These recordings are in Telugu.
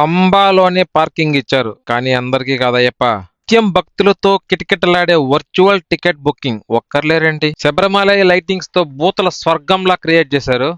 పంబాలోనే పార్కింగ్ ఇచ్చారు. కానీ అందరికీ కాదయ్యప్ప నిత్యం భక్తులతో కిటకిటలాడే వర్చువల్ టికెట్ బుకింగ్ ఒక్కర్లేరేంటి? శబరిమల లైటింగ్స్తో బూతల స్వర్గంలా క్రియేట్ చేశారు.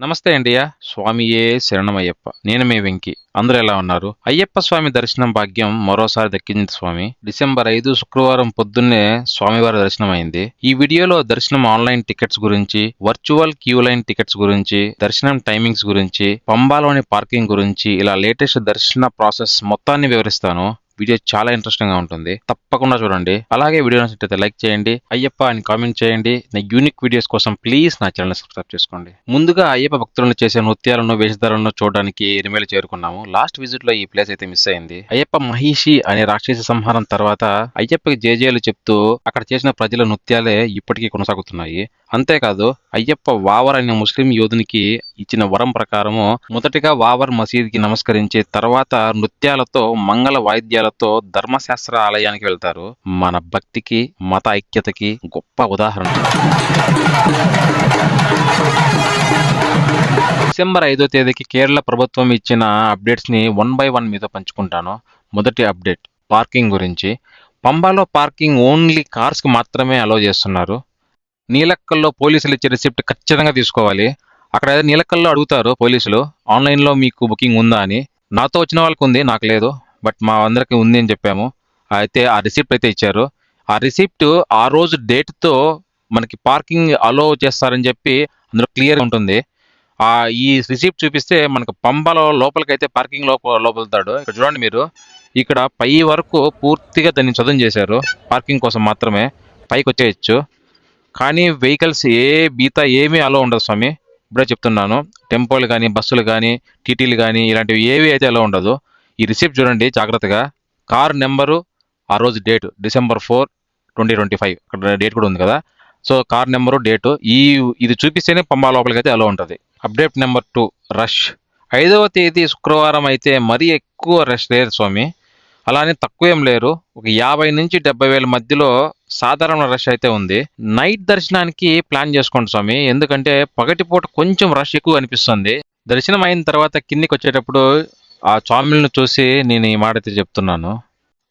నమస్తే అండియా. స్వామియే శరణమయ్యప్ప. నేను మీ వెంకి. అందరూ ఎలా ఉన్నారు? అయ్యప్ప స్వామి దర్శనం భాగ్యం మరోసారి దక్కింది స్వామి. డిసెంబర్ ఐదు శుక్రవారం పొద్దున్నే స్వామివారి దర్శనం అయింది ఈ వీడియోలో దర్శనం ఆన్లైన్ టికెట్స్ గురించి వర్చువల్ క్యూ లైన్ టికెట్స్ గురించి దర్శనం టైమింగ్స్ గురించి పంబాలోని పార్కింగ్ గురించి ఇలా లేటెస్ట్ దర్శన ప్రాసెస్ మొత్తాన్ని వివరిస్తాను. వీడియో చాలా ఇంట్రెస్టింగ్గా ఉంటుంది. తప్పకుండా చూడండి. అలాగే వీడియో నచ్చినట్లయితే లైక్ చేయండి. అయ్యప్ప అని కామెంట్ చేయండి. నా యూనిక్ వీడియోస్ కోసం ప్లీజ్ నా ఛానల్ సబ్స్క్రైబ్ చేసుకోండి. ముందుగా అయ్యప్ప భక్తులను చేసే నృత్యాలను వేషధారణను చూడడానికి ఎనిమిది చేరుకున్నాము. లాస్ట్ విజిట్లో ఈ ప్లేస్ అయితే మిస్ అయింది. అయ్యప్ప మహిషి అనే రాక్షస సంహారం తర్వాత అయ్యప్పకి జేజేలు చెప్తూ అక్కడ చేసిన ప్రజల నృత్యాలే ఇప్పటికీ కొనసాగుతున్నాయి. అంతేకాదు అయ్యప్ప వావర్ అనే ముస్లిం యోధునికి ఇచ్చిన వరం ప్రకారము మొదటిగా వావర్ మసీద్కి నమస్కరించి తర్వాత నృత్యాలతో మంగళ వాయిద్యాలతో ధర్మశాస్త్ర ఆలయానికి వెళ్తారు. మన భక్తికి మత ఐక్యతకి గొప్ప ఉదాహరణ. డిసెంబర్ ఐదో తేదీకి కేరళ ప్రభుత్వం ఇచ్చిన అప్డేట్స్ని వన్ బై వన్ మీద పంచుకుంటాను. మొదటి అప్డేట్ పార్కింగ్ గురించి. పంబాలో పార్కింగ్ ఓన్లీ కార్స్కి మాత్రమే అలో చేస్తున్నారు. నీలక్కల్లో పోలీసులు ఇచ్చే రిసిప్ట్ ఖచ్చితంగా తీసుకోవాలి. అక్కడ ఏదో నీలక్కల్లో అడుగుతారు పోలీసులు. ఆన్లైన్లో మీకు బుకింగ్ ఉందా అని. నాతో వచ్చిన వాళ్ళకి ఉంది నాకు లేదు. బట్ మా అందరికి ఉంది అని చెప్పాము. అయితే ఆ రిసిప్ట్ అయితే ఇచ్చారు. ఆ రిసిప్ట్ ఆ రోజు డేట్తో మనకి పార్కింగ్ అలో చేస్తారని చెప్పి అందులో క్లియర్ ఉంటుంది. ఆ ఈ రిసిప్ట్ చూపిస్తే మనకు పంబలో లోపలికైతే పార్కింగ్ లోపల లోపలుతాడు. ఇక్కడ చూడండి మీరు. ఇక్కడ పై వరకు పూర్తిగా దాన్ని చదువు చేశారు. పార్కింగ్ కోసం మాత్రమే పైకి వచ్చేయచ్చు కానీ వెహికల్స్ ఏ బీత ఏమీ అలో ఉండదు స్వామి. ఇప్పుడే చెప్తున్నాను. టెంపోలు కానీ బస్సులు కానీ టీటీలు కానీ ఇలాంటివి ఏవి అయితే అలో ఉండదు. ఈ రిసిప్ట్ చూడండి జాగ్రత్తగా. కార్ నెంబరు ఆ రోజు date December four twenty twenty five అక్కడ డేట్ కూడా ఉంది కదా. సో కార్ నెంబరు డేటు ఈ ఇది చూపిస్తేనే పంబా లోపలికి అయితే అలో ఉంటుంది. అప్డేట్ నెంబర్ టూ రష్ ఐదవ తేదీ శుక్రవారం అయితే మరీ ఎక్కువ రష్ లేదు స్వామి. అలానే తక్కువ ఏం లేరు. ఒక యాభై నుంచి డెబ్బై వేల మధ్యలో సాధారణ రష్ అయితే ఉంది. నైట్ దర్శనానికి ప్లాన్ చేసుకోండి స్వామి. ఎందుకంటే పగటిపూట కొంచెం రష్ ఎక్కువ అనిపిస్తుంది. దర్శనం అయిన తర్వాత కిందికి వచ్చేటప్పుడు ఆ చామిల్ని చూసి నేను ఈ మాట అయితే చెప్తున్నాను.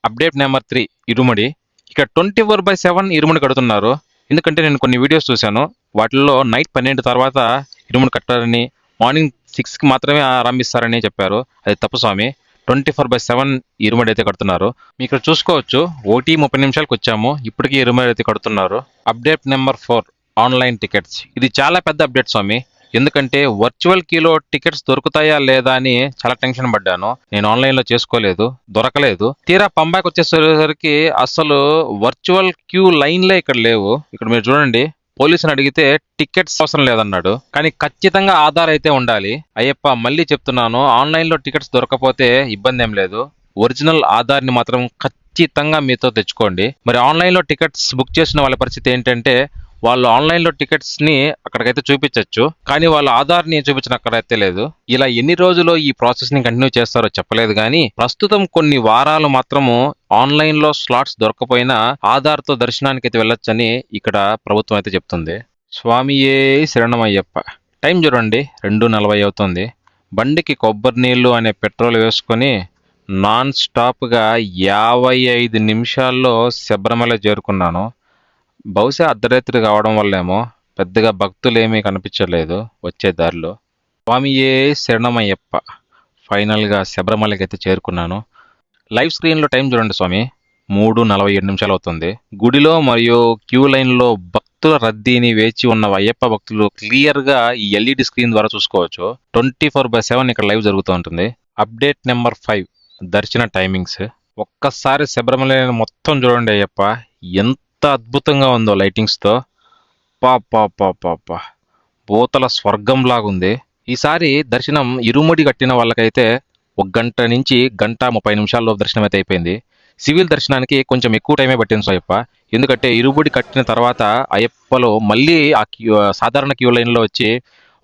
అప్డేట్ నెంబర్ త్రీ ఇరుముడి. ఇక్కడ ట్వంటీ ఫోర్ బై సెవెన్ ఇరుముడి కడుతున్నారు. ఎందుకంటే నేను కొన్ని వీడియోస్ చూశాను. వాటిల్లో నైట్ పన్నెండు తర్వాత ఇరుముడి కట్టారని మార్నింగ్ సిక్స్కి మాత్రమే ఆరంభిస్తారని చెప్పారు. అది తప్పు స్వామి. ట్వంటీ ఫోర్ బై సెవెన్ ఇరుమడి అయితే కడుతున్నారు. మీకు ఇక్కడ చూసుకోవచ్చు ఓటీ ముప్పై నిమిషాలకు వచ్చాము ఇప్పటికీ ఇరుమడి అయితే కడుతున్నారు. Update number four online tickets. ఇది చాలా పెద్ద అప్డేట్ స్వామి. ఎందుకంటే వర్చువల్ కీలో టికెట్స్ దొరుకుతాయా లేదా అని చాలా టెన్షన్ పడ్డాను. నేను ఆన్లైన్లో చేసుకోలేదు దొరకలేదు. తీరా పంబాకి వచ్చేసరికి అసలు వర్చువల్ క్యూ లైన్లే ఇక్కడ లేవు. ఇక్కడ మీరు చూడండి పోలీసుని అడిగితే టికెట్స్ అవసరం లేదన్నాడు. కానీ ఖచ్చితంగా ఆధార్ అయితే ఉండాలి. అయ్యప్ప మళ్ళీ చెప్తున్నాను ఆన్లైన్లో టికెట్స్ దొరకపోతే ఇబ్బంది ఏం లేదు. ఒరిజినల్ ఆధార్ని మాత్రం ఖచ్చితంగా మీతో తెచ్చుకోండి. మరి ఆన్లైన్లో టికెట్స్ బుక్ చేసిన వాళ్ళ పరిస్థితి ఏంటంటే వాళ్ళు ఆన్లైన్లో టికెట్స్ని అక్కడికైతే చూపించవచ్చు కానీ వాళ్ళ ఆధార్ని చూపించిన అక్కడైతే లేదు. ఇలా ఎన్ని రోజులు ఈ ప్రాసెస్ని కంటిన్యూ చేస్తారో చెప్పలేదు కానీ ప్రస్తుతం కొన్ని వారాలు మాత్రము ఆన్లైన్లో స్లాట్స్ దొరకపోయినా ఆధార్తో దర్శనానికి అయితే వెళ్ళొచ్చని ఇక్కడ ప్రభుత్వం అయితే చెప్తుంది. స్వామియే శరణమయ్యప్ప. టైం చూడండి రెండు నలభై అవుతుంది. బండికి కొబ్బరి నీళ్ళు అనే పెట్రోల్ వేసుకొని నాన్ స్టాప్గా యాభై ఐదు నిమిషాల్లో శబరిమల చేరుకున్నాను. బహుశా అర్ధరాత్రి కావడం వల్లేమో పెద్దగా భక్తులు ఏమీ కనిపించలేదు వచ్చే దారిలో. స్వామియే శరణమయ్యప్ప. ఫైనల్గా శబరిమలకి అయితే చేరుకున్నాను. లైవ్ స్క్రీన్లో టైం చూడండి స్వామి. మూడు నలభై ఏడు నిమిషాలు అవుతుంది. గుడిలో మరియు క్యూ లైన్లో భక్తుల రద్దీని వేచి ఉన్న అయ్యప్ప భక్తులు క్లియర్గా ఈ ఎల్ఈడి స్క్రీన్ ద్వారా చూసుకోవచ్చు. ట్వంటీ ఫోర్ బై సెవెన్ ఇక్కడ లైవ్ జరుగుతూ ఉంటుంది. అప్డేట్ నెంబర్ ఫైవ్ దర్శన టైమింగ్స్. ఒక్కసారి శబరిమల మొత్తం చూడండి అయ్యప్ప. ఎంత అద్భుతంగా ఉందో లైటింగ్స్తో. పా పా పా పా పా. భూతల స్వర్గం లాగుంది ఈసారి దర్శనం ఇరుముడి కట్టిన వాళ్ళకైతే ఒక గంట నుంచి గంట ముప్పై నిమిషాల్లో దర్శనం అయితే అయిపోయింది. సివిల్ దర్శనానికి కొంచెం ఎక్కువ టైమే పట్టింది సో అయ్యప్ప ఎందుకంటే ఇరుముడి కట్టిన తర్వాత అయ్యప్పలో మళ్ళీ ఆ క్యూ సాధారణ క్యూ లైన్లో వచ్చి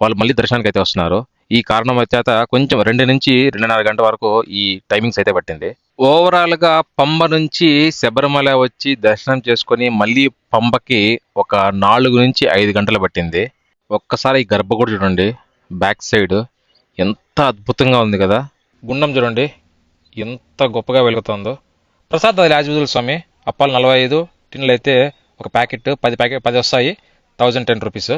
వాళ్ళు మళ్ళీ దర్శనానికి అయితే వస్తున్నారు. ఈ కారణం వచ్చేత కొంచెం రెండు నుంచి రెండున్నర గంటల వరకు ఈ టైమింగ్స్ అయితే పట్టింది. ఓవరాల్గా పంబ నుంచి శబరిమల వచ్చి దర్శనం చేసుకొని మళ్ళీ పంబకి ఒక నాలుగు నుంచి ఐదు గంటలు పట్టింది. ఒక్కసారి ఈ గర్భగుడి చూడండి బ్యాక్ సైడ్ ఎంత అద్భుతంగా ఉంది కదా. గుండం చూడండి ఎంత గొప్పగా వెలుగుతుందో. ప్రసాద్ అది యాజ్ స్వామి అప్పాలు నలభై ఐదు టిన్లు అయితే ఒక ప్యాకెట్ పది ప్యాకెట్ పది వస్తాయి థౌజండ్ టెన్ రూపీస్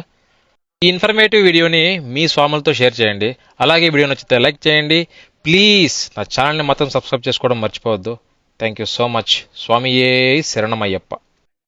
ఈ ఇన్ఫర్మేటివ్ వీడియోని మీ స్వాములతో షేర్ చేయండి. అలాగే వీడియో నచ్చితే లైక్ చేయండి. ప్లీజ్ నా ఛానల్ని మాత్రం సబ్స్క్రైబ్ చేసుకోవడం మర్చిపోవద్దు. థ్యాంక్ యూ సో మచ్ స్వామియే శరణమయ్యప్ప.